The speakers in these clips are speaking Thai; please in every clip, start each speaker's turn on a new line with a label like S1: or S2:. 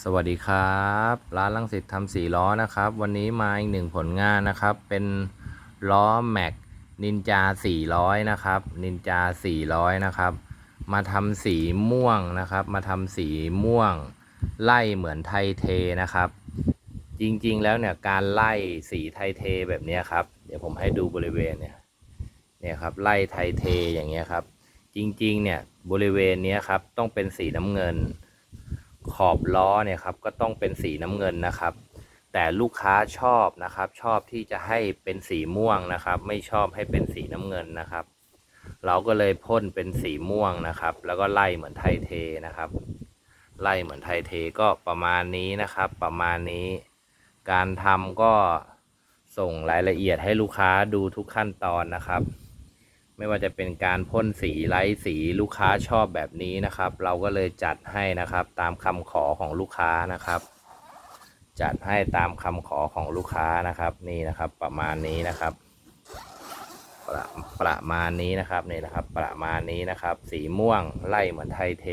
S1: สวัสดีครับ ร้านลังสิตทำสีล้อนะครับ วันนี้มาอีกหนึ่งผลงานนะครับ เป็นล้อแม็กนินจา 400 นะครับ นินจา 400 นะครับ มาทำสีม่วงนะครับ มาทำสีม่วง ไล่เหมือนไทเทนะครับ จริงๆแล้วเนี่ยการไล่สีไทเทแบบนี้ครับ เดี๋ยวผมให้ดูบริเวณเนี่ยเนี่ยครับไล่ไทเทอย่างเงี้ยครับ จริงๆเนี่ยบริเวณนี้ครับต้องเป็นสีน้ำเงิน ขอบล้อเนี่ยครับก็ต้องเป็นสีน้ำเงินนะครับ แต่ลูกค้าชอบนะครับ ชอบที่จะให้เป็นสีม่วงนะครับ ไม่ชอบให้เป็นสีน้ำเงินนะครับ เราก็เลยพ่นเป็นสีม่วงนะครับ แล้วก็ไล่เหมือนไทเทนะครับ ไล่เหมือนไทเทก็ประมาณนี้นะครับ ประมาณนี้ การทำก็ส่งรายละเอียดให้ลูกค้าดูทุกขั้นตอนนะครับ ไม่ว่าจะเป็นการพ่นสีไล่สีลูกค้าชอบแบบนี้นะครับ เราก็เลยจัดให้นะครับตามคำขอของลูกค้านะครับ จัดให้ตามคำขอของลูกค้านะครับนี่นะครับประมาณนี้นะครับประประมาณนี้นะครับนี่นะครับ ประมาณนี้นะครับ สีม่วงไล่เหมือนไทยเท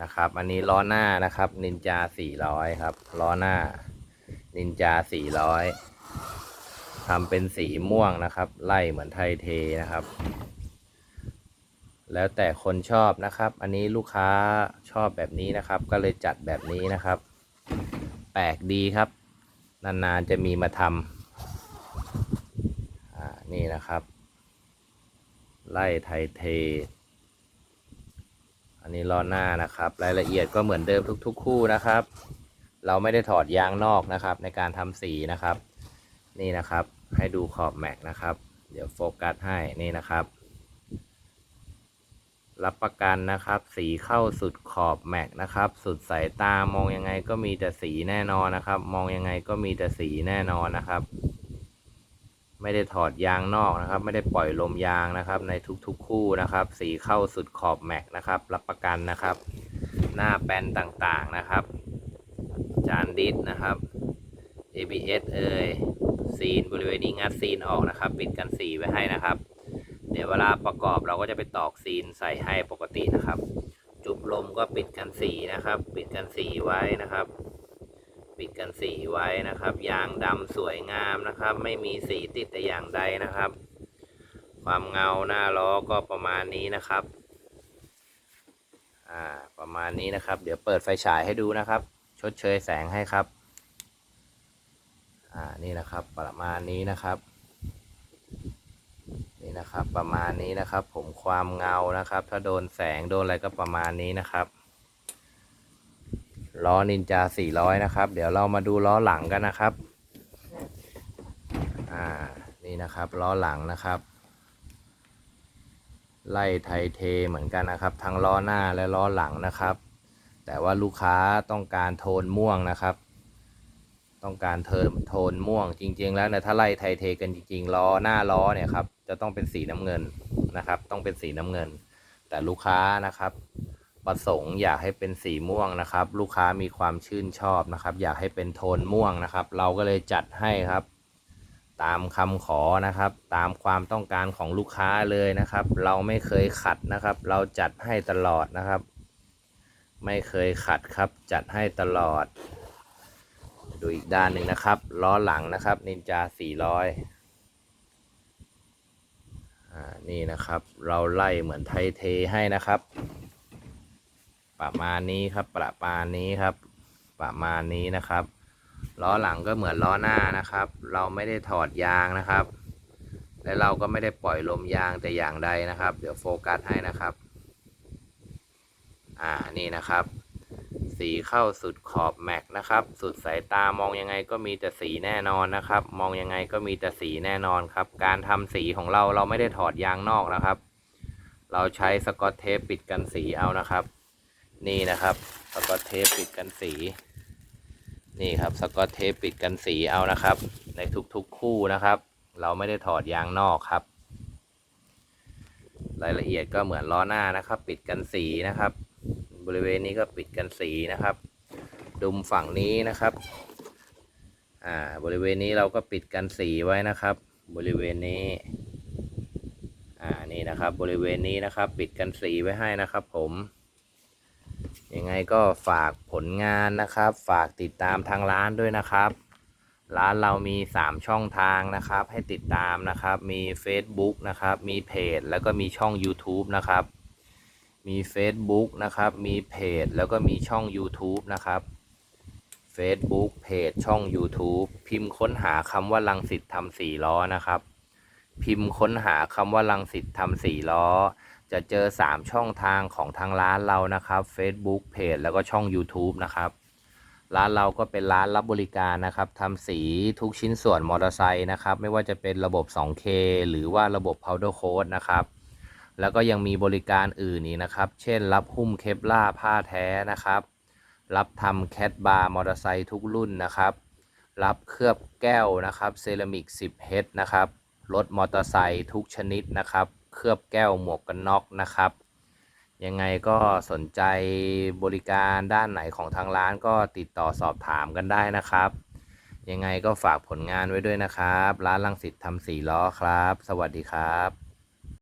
S1: นะครับ อันนี้ล้อหน้านะครับนินจา400ครับล้อหน้านินจา400 ทำเป็นสีม่วงนะครับ ไล่เหมือนไทยเทนะครับ แล้วแต่คนชอบนะครับ อันนี้ลูกค้าชอบแบบนี้นะครับ ก็เลยจัดแบบนี้นะครับ แปลกดีครับ นานๆจะมีมาทำอ่านี่นะครับ ไล่ไทยเท อันนี้ล้อหน้านะครับ รายละเอียดก็เหมือนเดิมทุก ๆ คู่นะครับเราไม่ได้ถอดยางนอกนะครับ ในการทำสีนะครับ นี่นะครับ ให้ดูขอบแม็กนะครับ เดี๋ยวโฟกัสให้นี่นะครับ รับประกันนะครับ สีเข้าสุดขอบแม็กนะครับ สุดสายตามองยังไงก็มีแต่สีแน่นอนนะครับ มองยังไงก็มีแต่สีแน่นอนนะครับ ไม่ได้ถอดยางนอกนะครับ ไม่ได้ปล่อยลมยางนะครับ ในทุกๆคู่นะครับ สีเข้าสุดขอบแม็กนะครับ รับประกันนะครับ หน้าแปนต่างๆนะครับ จานดิสนะครับ ABS เอ่ย ซีนบริเวณนี้งัดซีนออกนะครับ ปิดกันสีไว้ให้นะครับ เดี๋ยวเวลาประกอบเราก็จะไปตอกซีนใส่ให้ปกตินะครับ จุบลมก็ปิดกันสีนะครับ ปิดกันสีไว้นะครับ ปิดกันสีไว้นะครับ ยางดำสวยงามนะครับ ไม่มีสีติดแต่อย่างใดนะครับ ความเงาหน้าล้อก็ประมาณนี้นะครับอ่าประมาณนี้นะครับ เดี๋ยวเปิดไฟฉายให้ดูนะครับ ชดเชยแสงให้ครับ อ่านี่นะครับประมาณนี้นะครับ นี่นะครับประมาณนี้นะครับ ผมความเงานะครับ ถ้าโดนแสงโดนอะไรก็ประมาณนี้นะครับล้อนินจา 400 นะครับ เดี๋ยวเรามาดูล้อหลังกันนะครับ อ่า นี่นะครับล้อหลังนะครับ ไล่ไทยเทเหมือนกันนะครับ ทั้งล้อหน้าและล้อหลังนะครับ แต่ว่าลูกค้าต้องการโทนม่วงนะครับ ต้องการเทิมโทนม่วงจริง ๆ แล้วเนี่ยถ้าไล่ไทเทกันจริง ๆ ล้อหน้าล้อเนี่ยครับจะต้องเป็นสีน้ำเงินนะครับ ต้องเป็นสีน้ำเงิน แต่ลูกค้านะครับ ประสงค์อยากให้เป็นสีม่วงนะครับ ลูกค้ามีความชื่นชอบนะครับ อยากให้เป็นโทนม่วงนะครับ เราก็เลยจัดให้ครับ ตามคำขอนะครับ ตามความต้องการของลูกค้าเลยนะครับ เราไม่เคยขัดนะครับ เราจัดให้ตลอดนะครับ ไม่เคยขัดครับ จัดให้ตลอด ดูอีกด้านหนึ่งนะครับ ล้อหลังนะครับนินจา 400อ่านี่นะครับ เราไล่เหมือนไทยเทให้นะครับ ประมาณนี้ครับ ประมาณนี้ครับ ประมาณนี้นะครับ ล้อหลังก็เหมือนล้อหน้านะครับ เราไม่ได้ถอดยางนะครับ และเราก็ไม่ได้ปล่อยลมยางแต่อย่างใดนะครับ เดี๋ยวโฟกัสให้นะครับ อ่านี่นะครับ สีเข้าสุดขอบแม็กนะครับ สุดสายตามองยังไงก็มีแต่สีแน่นอนนะครับ มองยังไงก็มีแต่สีแน่นอนครับ การทำสีของเราเราไม่ได้ถอดยางนอกนะครับ เราใช้สกอตเทปปิดกันสีเอานะครับ นี่นะครับสกอตเทปปิดกันสี นี่ครับสกอตเทปปิดกันสีเอานะครับ ในทุกๆคู่นะครับ เราไม่ได้ถอดยางนอกครับ รายละเอียดก็เหมือนล้อหน้านะครับ ปิดกันสีนะครับ บริเวณนี้ก็ปิดกันสีนะครับ ดุมฝั่งนี้นะครับ อ่า บริเวณนี้เราก็ปิดกันสีไว้นะครับ บริเวณนี้ อ่า นี่นะครับ บริเวณนี้นะครับ ปิดกันสีไว้ให้นะครับ ผม ยังไงก็ฝากผลงานนะครับ ฝากติดตามทางร้านด้วยนะครับ ร้านเรามี 3 ช่องทางนะครับ ให้ติดตามนะครับ มี Facebook นะครับ มีเพจ แล้วก็มีช่อง YouTube นะครับ มี Facebook นะครับ มีเพจ แล้วก็มีช่อง YouTube นะครับ Facebook เพจช่อง YouTube พิมพ์ค้นหาคำว่าลังสิตทำสี่ล้อนะครับ พิมพ์ค้นหาคำว่าลังสิตทำสี่ล้อ จะเจอ 3 ช่องทางของทางร้านเรานะครับ Facebook เพจแล้วก็ช่อง YouTube นะครับ ร้านเราก็เป็นร้านรับบริการนะครับทำสีทุกชิ้นส่วนมอเตอร์ไซค์นะครับ ไม่ว่าจะเป็นระบบ 2K หรือว่าระบบ powder coat นะครับ แล้วก็ยังมีบริการอื่นอีกนะครับ เช่น รับหุ้มเคปล่าผ้าแท้นะครับ รับทำแคดบาร์มอเตอร์ไซค์ทุกรุ่นนะครับ รับเคลือบแก้วนะครับเซรามิก 10 เฮดนะครับ รถมอเตอร์ไซค์ทุกชนิดนะครับ เคลือบแก้วหมวกกันน็อกนะครับ ยังไงก็สนใจบริการด้านไหนของทางร้านก็ติดต่อสอบถามกันได้นะครับ ยังไงก็ฝากผลงานไว้ด้วยนะครับ ร้านลังสิตทำสี่ล้อครับ สวัสดีครับ